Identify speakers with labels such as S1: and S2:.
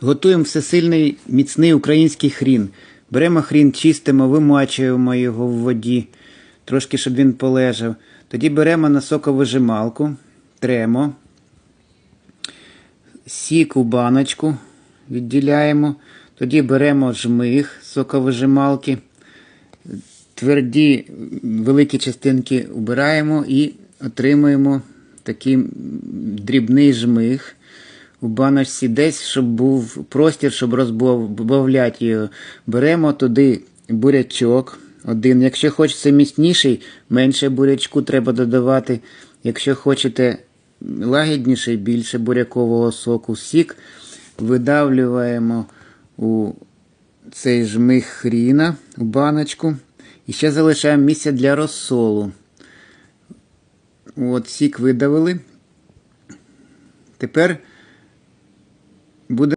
S1: Готуємо всесильний міцний український хрін. Беремо хрін, чистимо, вимачуємо його в воді, трошки, щоб він полежав. Тоді беремо на соковижималку, тремо, сік у баночку відділяємо. Тоді беремо жмих соковижималки, тверді великі частинки убираємо і отримуємо такий дрібний жмих у баночці десь, щоб був простір, щоб розбавляти його. Беремо туди бурячок один. Якщо хочеться міцніший, менше бурячку треба додавати. Якщо хочете лагідніший, більше бурякового соку, сік видавлюємо у цей жмих хріна у баночку. І ще залишаємо місце для розсолу. От, сік видавили. Тепер буде